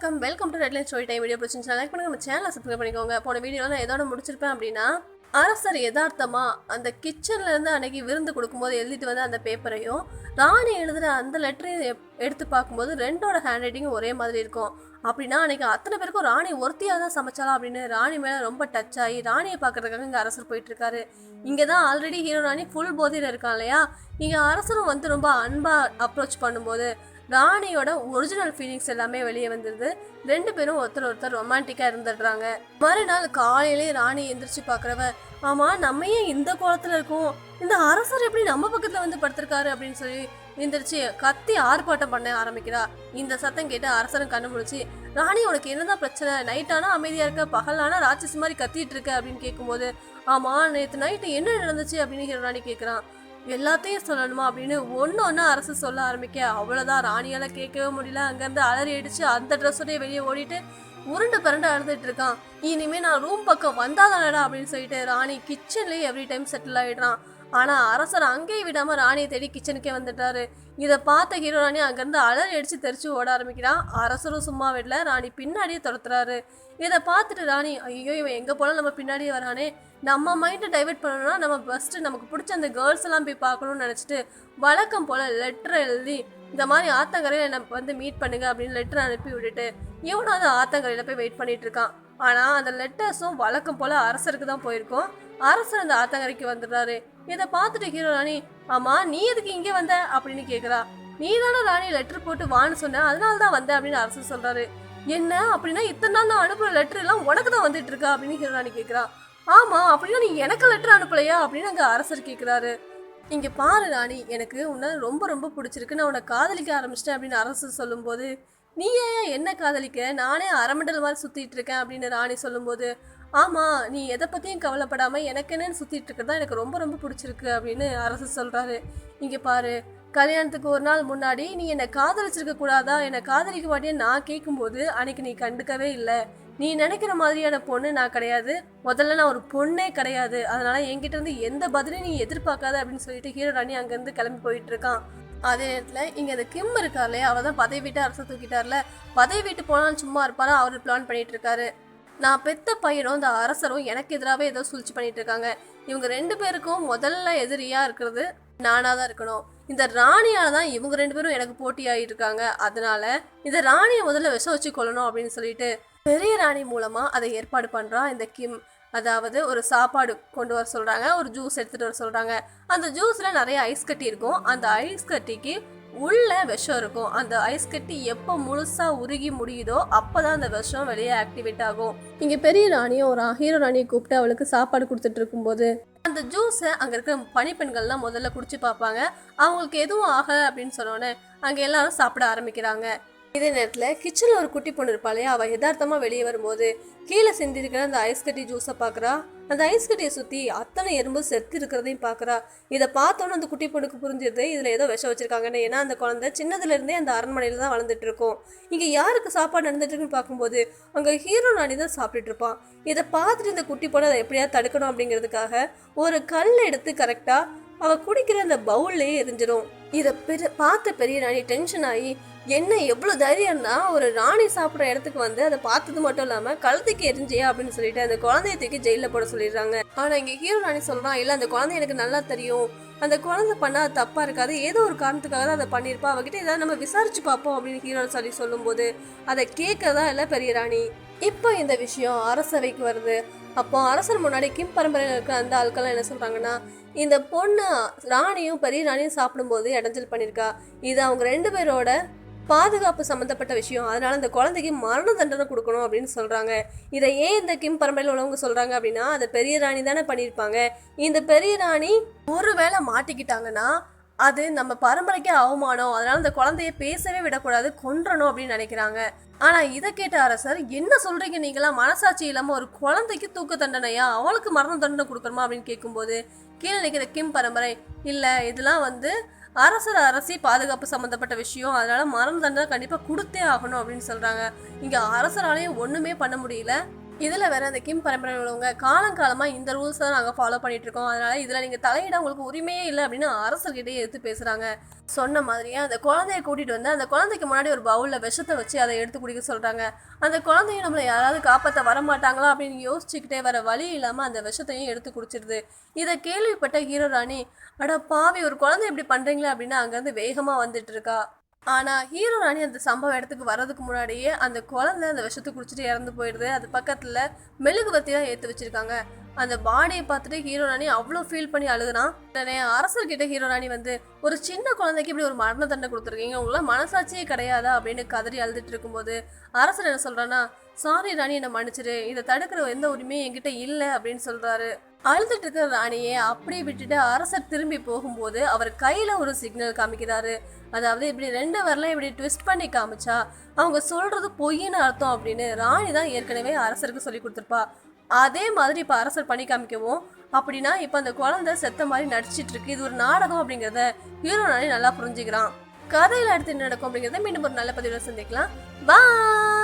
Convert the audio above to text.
வணக்கம். Welcome to Redline Story time video பிடிச்சிருந்துச்சு like பண்ணுங்க நம்ம சேனலை சப்ஸ்கிரைப் பண்ணிக்கோங்க. போன வீடியோவில் நான் எதோட முடிச்சிருப்பேன் அப்படின்னா அரசர் யதார்த்தமா அந்த கிச்சன்ல இருந்து அன்னைக்கு விருந்து கொடுக்கும்போது எழுதிட்டு வந்த அந்த பேப்பரையும் ராணி எழுதுற அந்த லெட்டரையும் எடுத்து பார்க்கும்போது ரெண்டோட ஹேண்ட் ரைட்டிங்கும் ஒரே மாதிரி இருக்கும். அப்படின்னா அன்னைக்கு அத்தனை பேருக்கும் ராணி ஒருத்தியாக தான் சமைச்சாலா அப்படின்னு ராணி மேலே ரொம்ப டச் ஆகி ராணியை பார்க்கறதுக்காக இங்கே அரசர் போயிட்டு இருக்காரு. இங்கே தான் ஆல்ரெடி ஹீரோ ராணி ஃபுல் போதையில் இருக்கான் இல்லையா? இங்கே அரசரும் வந்து ரொம்ப அன்பாக அப்ரோச் பண்ணும்போது ராணியோட ஒரிஜினல் ஃபீலிங்ஸ் எல்லாமே வெளியே வந்துடுது ரெண்டு பேரும் ஒருத்தர் ஒருத்தர் ரொமான்டிக்காக இருந்துடுறாங்க. மறுநாள் காலையிலே ராணி எந்திரிச்சு பார்க்குறவ ஆமாம் நம்ம ஏன் இந்த கோலத்தில் இருக்கோம்? இந்த அரசர் எப்படி நம்ம பக்கத்தில் வந்து படுத்திருக்காரு? அப்படின்னு சொல்லி எந்திரிச்சு கத்தி ஆர்ப்பாட்டம் பண்ண ஆரம்பிக்கிறா. இந்த சத்தம் கேட்டு அரசரும் கண்ணு ராணி உனக்கு என்னதான் பிரச்சனை? நைட்டானா அமைதியாக இருக்க பகலானா ராட்சசி மாதிரி கத்திட்டு இருக்க? அப்படின்னு கேட்கும்போது ஆமாம் நேற்று நைட்டு என்ன நடந்துச்சு? அப்படின்னு ராணி கேட்குறான் எல்லாத்தையும் சொல்லணுமா அப்படின்னு ஒன்று ஒன்று அரசு சொல்ல ஆரம்பிக்க. அவ்வளோதான் ராணியால் கேட்கவே முடியல. அங்கேருந்து அலறி அடிச்சு அந்த ட்ரெஸ்ஸோடய வெளியே ஓடிட்டு உருண்டு பரண்டு அழுதுட்டு இருக்கான். இனிமே நான் ரூம் பக்கம் வந்தாதானடா அப்படின்னு சொல்லிட்டு ராணி கிச்சன்லேயே எவ்ரி டைம் செட்டில் ஆயிடுறான். ஆனால் அரசர் அங்கேயே விடாமல் ராணியை தேடி கிச்சனுக்கே வந்துட்டாரு. இதை பார்த்த ஹீரோ ராணி அங்கேருந்து அலறி அடித்து தெரிச்சு ஓட ஆரம்பிக்கிறான் அரசரும் சும்மா விடல ராணி பின்னாடியே துரத்துறாரு. இதை பார்த்துட்டு ராணி ஐயோ இவன் எங்கே போனாலும் நம்ம பின்னாடியே வரானே. நம்ம மைண்டை டைவெர்ட் பண்ணணும்னா நம்ம ஃபஸ்ட்டு நமக்கு பிடிச்ச அந்த கேர்ள்ஸ் எல்லாம் போய் பார்க்கணும்னு நினச்சிட்டு வழக்கம் போல் லெட்டர் எழுதி இந்த மாதிரி ஆத்தங்கரையில் என்னை வந்து மீட் பண்ணுங்க அப்படின்னு லெட்டர் அனுப்பி விட்டுட்டு இவனும் அந்த ஆத்தங்கரையில் போய் வெயிட் பண்ணிட்டு இருக்கான். ஆனால் அந்த லெட்டர்ஸும் வழக்கம் போல் அரசருக்கு தான் போயிருக்கோம். அரசர் அந்த ஆத்தங்கரைக்கு வந்துடுறாரு. இதை பார்த்துட்டு ஹீரோ ராணி ஆமா நீ எதுக்கு இங்கே வந்த? அப்படின்னு கேட்குறா நீ தானே ராணி லெட்டர் போட்டு வான்னு சொன்ன அதனால தான் வந்தேன் அப்படின்னு அரசர் சொல்றாரு. என்ன? அப்படின்னா இத்தனை நாள் நான் அனுப்புற லெட்டர் எல்லாம் உனக்கு தான் வந்துட்டு இருக்கா? அப்படின்னு ஹீரோ ராணி கேட்குறா ஆமா அப்படின்னா நீ எனக்கு லெட்டர் அனுப்பலையா? அப்படின்னு அங்கே அரசர் கேட்குறாரு இங்கே பாரு ராணி எனக்கு உன்னை ரொம்ப ரொம்ப பிடிச்சிருக்கு. நான் உன்னை காதலிக்க ஆரம்பிச்சிட்டேன் அப்படின்னு அரசர் சொல்லும்போது நீ ஏன் என்ன காதலிக்க? நானே அரமண்டல் மாதிரி சுற்றிட்டு இருக்கேன் அப்படின்னு ராணி சொல்லும்போது ஆமாம் நீ எதை பற்றியும் கவலைப்படாமல் எனக்கு என்னன்னு சுற்றிட்டு இருக்கிறது எனக்கு ரொம்ப ரொம்ப பிடிச்சிருக்கு அப்படின்னு அரசு சொல்கிறாரு இங்கே பாரு கல்யாணத்துக்கு ஒரு நாள் முன்னாடி நீ என்னை காதலிச்சிருக்க கூடாதா? என்னை காதலிக்க மாட்டேன்னு நான் கேட்கும்போது அன்னைக்கு நீ கண்டுக்கவே இல்லை. நீ நினைக்கிற மாதிரியான பொண்ணு நான் கிடையாது. முதல்ல நான் ஒரு பொண்ணே கிடையாது. அதனால என்கிட்ட இருந்து எந்த பதிலையும் நீ எதிர்பார்க்காத அப்படின்னு சொல்லிட்டு ஹீரோ ராணி அங்கேருந்து கிளம்பி போயிட்டு இருக்கான். அதே நேரத்தில் இங்கே அந்த கிம் இருக்கார் இல்லையா அவள் தான் பதவி வீட்டு அரசு தூக்கிட்டார்ல பதவி வீட்டு போனாலும் சும்மா இருப்பாரா? அவர் பிளான் பண்ணிட்டு இருக்காரு. நான் பெத்த பையனும் இந்த அரசரும் எனக்கு எதிராகவே ஏதோ சூழ்ச்சி பண்ணிட்டு இருக்காங்க. இவங்க ரெண்டு பேருக்கும் முதல்ல எதிரியா இருக்கிறது நானாக தான் இருக்கணும். இந்த ராணியால் தான் இவங்க ரெண்டு பேரும் எனக்கு போட்டியாகிட்டு இருக்காங்க. அதனால இந்த ராணியை முதல்ல விஷம் வச்சு கொள்ளணும் அப்படின்னு சொல்லிட்டு பெரிய ராணி மூலமாக அதை ஏற்பாடு பண்ணுறான் இந்த கிம். அதாவது ஒரு சாப்பாடு கொண்டு வர சொல்கிறாங்க ஒரு ஜூஸ் எடுத்துகிட்டு வர சொல்கிறாங்க அந்த ஜூஸில் நிறைய ஐஸ் கட்டி இருக்கும். அந்த ஐஸ் கட்டிக்கு உள்ள விஷம் இருக்கும். அந்த ஐஸ் கட்டி எப்போ முழுசாக உருகி முடியுதோ அப்போ தான் அந்த விஷம் வெளியே ஆக்டிவேட் ஆகும். இங்கே பெரிய ராணியும் ஒரு ஹீரோ ராணியை கூப்பிட்டு அவளுக்கு சாப்பாடு கொடுத்துட்டு இருக்கும்போது அந்த ஜூஸை அங்கே இருக்கிற பனிப்பெண்கள்லாம் முதல்ல குடிச்சு பார்ப்பாங்க. அவங்களுக்கு எதுவும் ஆகலை அப்படின்னு சொன்னோன்னே அங்கே எல்லாரும் சாப்பிட ஆரம்பிக்கிறாங்க. இதே நேரத்தில் கிச்சனில் ஒரு குட்டி பொண்ணு இருப்பாளே அவள் யதார்த்தமாக வெளியே வரும்போது கீழே செஞ்சிருக்கிற அந்த ஐஸ் கட்டி ஜூஸை பார்க்குறா அந்த ஐஸ் கட்டியை சுற்றி அத்தனை எறும்பு செத்து இருக்கிறதையும் பார்க்குறா இதை பார்த்தோன்னே அந்த குட்டி பொண்ணுக்கு புரிஞ்சிருது இதில் ஏதோ விஷம் வச்சுருக்காங்கன்னு. ஏன்னா அந்த குழந்தை சின்னதுலேருந்தே அந்த அரண்மனையில் தான் வளர்ந்துட்டு இருக்கும். இங்கே யாருக்கு சாப்பாடு நடந்துட்டுருக்குன்னு பார்க்கும்போது அங்கே ஹீரோ நாணி தான் சாப்பிட்டுட்டு இருப்பான் இதை பார்த்துட்டு இந்த குட்டி பொண்ணை அதை எப்படியாவது தடுக்கணும் அப்படிங்கிறதுக்காக ஒரு கல் எடுத்து கரெக்டாக அவள் குடிக்கிற அந்த பவுல்லையே எரிஞ்சிடும் இதை பெரு பார்த்த பெரிய ராணி டென்ஷன் ஆகி என்ன எவ்வளோ தைரியம்னா ஒரு ராணி சாப்பிட்ற இடத்துக்கு வந்து அதை பார்த்தது மட்டும் இல்லாமல் கழுத்துக்கு எரிஞ்சியா அப்படின்னு சொல்லிட்டு அந்த குழந்தைய தூக்கி ஜெயிலில் போட சொல்லிடுறாங்க. ஆனால் இங்கே ஹீரோ ராணி சொல்கிறான் இல்லை அந்த குழந்தை எனக்கு நல்லா தெரியும். அந்த குழந்தை பண்ணால் அது தப்பாக இருக்காது. ஏதோ ஒரு காரணத்துக்காக தான் அதை பண்ணியிருப்பா. அவகிட்ட ஏதாவது நம்ம விசாரிச்சு பார்ப்போம் அப்படின்னு ஹீரோ சொல்லி சொல்லும்போது அதை கேட்கறதா இல்லை பெரிய ராணி? இப்போ இந்த விஷயம் அரசவைக்கு வருது. அப்போ அரசர் முன்னாடி கிம் பரம்பரையில் இருக்கிற அந்த ஆட்கள்லாம் என்ன சொல்கிறாங்கன்னா இந்த பொண்ணு ராணியும் பெரிய ராணியும் சாப்பிடும்போது இடைஞ்சல் பண்ணியிருக்கா. இது அவங்க ரெண்டு பேரோட பாதுகாப்பு சம்மந்தப்பட்ட விஷயம். அதனால் இந்த குழந்தைக்கு மரண தண்டனை கொடுக்கணும் அப்படின்னு சொல்கிறாங்க இதை ஏன் இந்த கிம் பரம்பரையில் உள்ளவங்க சொல்கிறாங்க அப்படின்னா அதை பெரிய ராணி தானே பண்ணியிருப்பாங்க. இந்த பெரிய ராணி ஒருவேளை மாட்டிக்கிட்டாங்கன்னா அது நம்ம பரம்பரைக்கே அவமானம். அதனால இந்த குழந்தைய பேசவே விடக்கூடாது கொன்றணும் அப்படின்னு நினைக்கிறாங்க. ஆனா இதை கேட்ட அரசர் என்ன சொல்றீங்க நீங்களா மனசாட்சி இல்லாம ஒரு குழந்தைக்கு தூக்க தண்டனையா? அவளுக்கு மரண தண்டனை கொடுக்கணுமா? அப்படின்னு கேட்கும்போது கீழே நிற்கிற கிம் பரம்பரை இல்லை இதெல்லாம் வந்து அரசர் அரசி பாதுகாப்பு சம்மந்தப்பட்ட விஷயம். அதனால மரண தண்டனை கண்டிப்பாக கொடுத்தே ஆகணும் அப்படின்னு சொல்கிறாங்க இங்கே அரசராலையும் ஒன்றுமே பண்ண முடியல. இதில் வேறு அந்த கிம் பரம்பரையில் உள்ளவங்க காலங்காலமாக இந்த ரூல்ஸ் தான் நாங்கள் ஃபாலோ பண்ணிகிட்ருக்கோம் அதனால் இதில் நீங்கள் தலையிட உங்களுக்கு உரிமையே இல்லை அப்படின்னு அரசர்கிட்டே எடுத்து பேசுகிறாங்க சொன்ன மாதிரியே அந்த குழந்தைய கூட்டிகிட்டு வந்து அந்த குழந்தைக்கு முன்னாடி ஒரு பவுலில் விஷத்தை வச்சு அதை எடுத்து குடிக்க சொல்கிறாங்க அந்த குழந்தைய நம்மளை யாராவது காப்பாற்ற வரமாட்டாங்களா அப்படின்னு யோசிச்சுக்கிட்டே வர வழி இல்லாமல் அந்த விஷத்தையும் எடுத்து குடிச்சிடுது இதை கேள்விப்பட்ட ஹீரோ ராணி அட பாவி ஒரு குழந்தை இப்படி பண்ணுறீங்களா அப்படின்னு அங்கேருந்து வேகமாக வந்துட்டு இருக்கா. ஆனால் ஹீரோ ராணி அந்த சம்பவ இடத்துக்கு வர்றதுக்கு முன்னாடியே அந்த குழந்தை அந்த விஷத்தை குடிச்சிட்டு இறந்து போயிடுது. அது பக்கத்தில் மெழுகுவர்த்தி தான் ஏற்றி அந்த பாடியை பார்த்துட்டு ஹீரோ ராணி அவ்வளோ ஃபீல் பண்ணி அழுதுனா உடனே அரசர்கிட்ட ஹீரோ ராணி வந்து ஒரு சின்ன குழந்தைக்கு இப்படி ஒரு மரண தண்டனை கொடுத்துருக்கீங்க. உங்களாம் மனசாட்சியே கிடையாதா? அப்படின்னு கதறி அழுதுட்டு இருக்கும்போது அரசர் என்ன சொல்கிறான்னா சாரி ராணி என்னை மன்னிச்சிரு. இதை தடுக்கிற எந்த உரிமையும் என்கிட்ட இல்லை. அப்படின்னு சொல்கிறாரு அழுதுட்டு இருக்கிற ராணியை அப்படியே விட்டுட்டு அரசர் திரும்பி போகும்போது அவர் கையில ஒரு சிக்னல் காமிக்கிறாரு. அதாவது இப்படி ரெண்டு வரலாம் இப்படி ட்விஸ்ட் பண்ணி காமிச்சா அவங்க சொல்றது பொய்ன்னு அர்த்தம் அப்படின்னு ராணி தான் ஏற்கனவே அரசருக்கு சொல்லி கொடுத்துருப்பா. அதே மாதிரி இப்போ அரசர் பண்ணி காமிக்கவும் அப்படின்னா இப்போ அந்த குழந்தை செத்த மாதிரி நடிச்சிட்டு இருக்கு. இது ஒரு நாடகம் அப்படிங்கிறத ஹீரோ ராணி நல்லா புரிஞ்சுக்கிறான். கதையில் அடுத்து என்ன நடக்கும் அப்படிங்கிறத மீண்டும் ஒரு நல்ல பதிவில் சந்திக்கலாம். பாய்